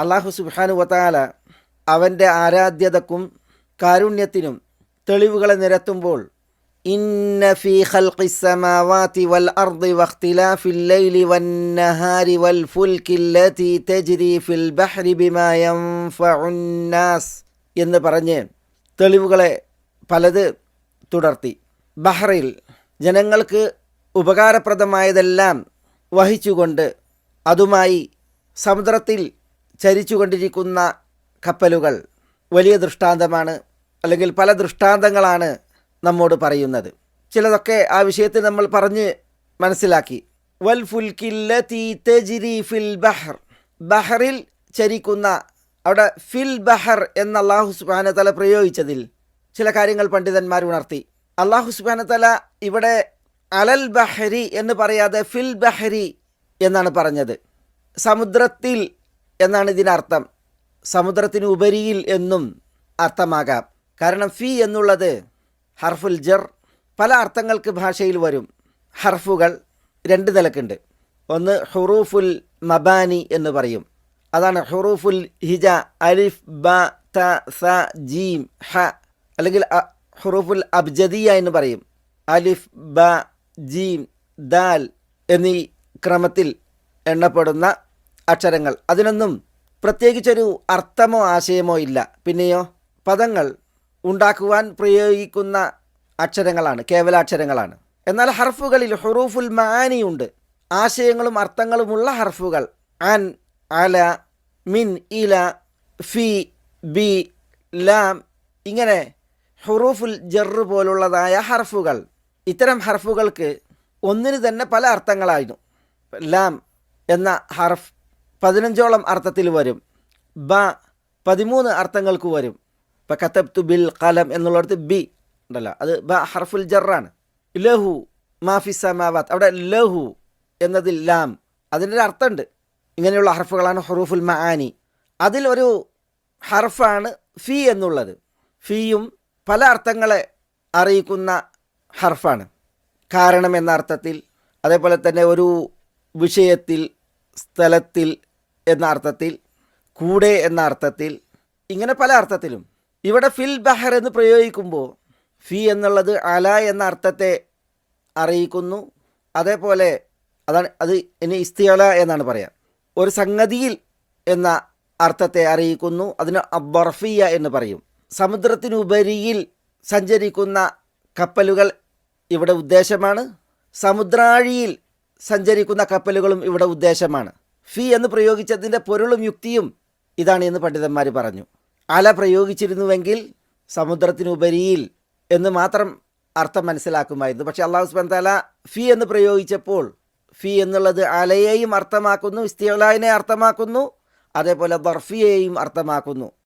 അള്ളാഹു സുബാനു വത്താല അവൻ്റെ ആരാധ്യതക്കും കാരുണ്യത്തിനും തെളിവുകളെ നിരത്തുമ്പോൾ ഇന്ന ഫീ ഖൽഖി السماوات والأرض واختلاف الليل والنهار والفلك التي تجري في البحر بما ينفع الناس എന്ന് പറഞ്ഞ് തെളിവുകളെ പലത് തുടർത്തി ബഹ്റിൽ ജനങ്ങൾക്ക് ഉപകാരപ്രദമായതെല്ലാം വഹിച്ചുകൊണ്ട് അതുമായി സമുദ്രത്തിൽ ചരിച്ചുകൊണ്ടിരിക്കുന്ന കപ്പലുകൾ വലിയ ദൃഷ്ടാന്തമാണ് അല്ലെങ്കിൽ പല ദൃഷ്ടാന്തങ്ങളാണ് നമ്മോട് പറയുന്നത്. ചിലതൊക്കെ ആ വിഷയത്തിൽ നമ്മൾ പറഞ്ഞ് മനസ്സിലാക്കി. വൽ ഫിൽ ബഹർ. ബഹറിൽ ചരിക്കുന്ന അവിടെ ഫിൽ ബഹർ എന്ന അള്ളാഹു സുബാന തല പ്രയോഗിച്ചതിൽ ചില കാര്യങ്ങൾ പണ്ഡിതന്മാർ ഉണർത്തി. അള്ളാഹു സുബാന തല ഇവിടെ അലൽ ബഹരി എന്ന് പറയാതെ ഫിൽ ബഹരി എന്നാണ് പറഞ്ഞത്. സമുദ്രത്തിൽ എന്നാണ് ഇതിനർത്ഥം. സമുദ്രത്തിന് ഉപരിയിൽ എന്നും അർത്ഥമാകാം. കാരണം ഫി എന്നുള്ളത് ഹർഫുൽ ജർ. പല അർത്ഥങ്ങൾക്ക് ഭാഷയിൽ വരും. ഹർഫുകൾ രണ്ട് നിലക്കുണ്ട്. ഒന്ന് ഹുറൂഫുൽ മബാനി എന്ന് പറയും. അതാണ് ഹുറൂഫുൽ ഹിജ അലിഫ് ബ ത സ ജീം ഹ അല്ലെങ്കിൽ ഹുറൂഫുൽ അബ്ജദിയ എന്ന് പറയും. അലിഫ് ബ ജീം ദാൽ എന്നീ ക്രമത്തിൽ എണ്ണപ്പെടുന്ന അക്ഷരങ്ങൾ. അതിനൊന്നും പ്രത്യേകിച്ചൊരു അർത്ഥമോ ആശയമോ ഇല്ല. പിന്നെയോ പദങ്ങൾ ഉണ്ടാക്കുവാൻ പ്രയോഗിക്കുന്ന അക്ഷരങ്ങളാണ് കേവലാക്ഷരങ്ങളാണ്. എന്നാൽ ഹർഫുകളിൽ ഹുറൂഫുൽ മാനിയുണ്ട് ആശയങ്ങളും അർത്ഥങ്ങളുമുള്ള ഹർഫുകൾ. അൻ അല മിൻ ഇല ഫി ബി ലാം ഇങ്ങനെ ഹുറൂഫുൽ ജറ് പോലുള്ളതായ ഹർഫുകൾ. ഇത്തരം ഹർഫുകൾക്ക് ഒന്നിന് തന്നെ പല അർത്ഥങ്ങളായിരുന്നു. ലാം എന്ന ഹർഫ് പതിനഞ്ചോളം അർത്ഥത്തിൽ വരും. ബ പതിമൂന്ന് അർത്ഥങ്ങൾക്ക് വരും. ഇപ്പം കത്തബ്തു ബിൽ കലം എന്നുള്ളിടത്ത് ബി ഉണ്ടല്ലോ. അത് ബ ഹർഫുൽ ജറാണ്. ലഹു മാഫി സമാവാത്ത്. അവിടെ ലഹു എന്നതിൽ ലാം. അതിന്റെ അർത്ഥമുണ്ട്. ഇങ്ങനെയുള്ള ഹർഫുകളാണ് ഹറൂഫുൽ മആനി. അതിൽ ഒരു ഹർഫാണ് ഫി എന്നുള്ളത്. ഫിയും പല അർത്ഥങ്ങളെ അറിയിക്കുന്ന ഹർഫാണ്. കാരണം എന്ന അർത്ഥത്തിൽ അതേപോലെ തന്നെ ഒരു വിഷയത്തിൽ സ്ഥലത്തിൽ എന്ന അർത്ഥത്തിൽ കൂടെ എന്ന അർത്ഥത്തിൽ ഇങ്ങനെ പല അർത്ഥത്തിലും. ഇവിടെ ഫിൽ ബഹർ എന്ന് പ്രയോഗിക്കുമ്പോൾ ഫി എന്നുള്ളത് അല എന്ന അർത്ഥത്തെ അറിയിക്കുന്നു. അതേപോലെ അതാണ് അത് ഇനി ഇസ്തിയള എന്നാണ് പറയാം. ഒരു സംഗതിയിൽ എന്ന അർത്ഥത്തെ അറിയിക്കുന്നു. അതിന് അബർഫിയ എന്ന് പറയും. സമുദ്രത്തിനുപരിയിൽ സഞ്ചരിക്കുന്ന കപ്പലുകൾ ഇവിടെ ഉദ്ദേശമാണ്. സമുദ്രാഴിയിൽ സഞ്ചരിക്കുന്ന കപ്പലുകളും ഇവിടെ ഉദ്ദേശമാണ്. ഫി എന്ന് പ്രയോഗിച്ചതിന്റെ പൊരുളും യുക്തിയും ഇതാണ് എന്ന് പണ്ഡിതന്മാർ പറഞ്ഞു. അല പ്രയോഗിച്ചിരുന്നുവെങ്കിൽ സമുദ്രത്തിനുപരിയിൽ എന്ന് മാത്രം അർത്ഥം മനസ്സിലാക്കുമായിരുന്നു. പക്ഷേ അള്ളാഹു സുബാൻ താല ഫി എന്ന് പ്രയോഗിച്ചപ്പോൾ ഫി എന്നുള്ളത് അലയെയും അർത്ഥമാക്കുന്നു ഇസ്തിഹലായിനെ അർത്ഥമാക്കുന്നു അതേപോലെ ബർഫിയെയും അർത്ഥമാക്കുന്നു.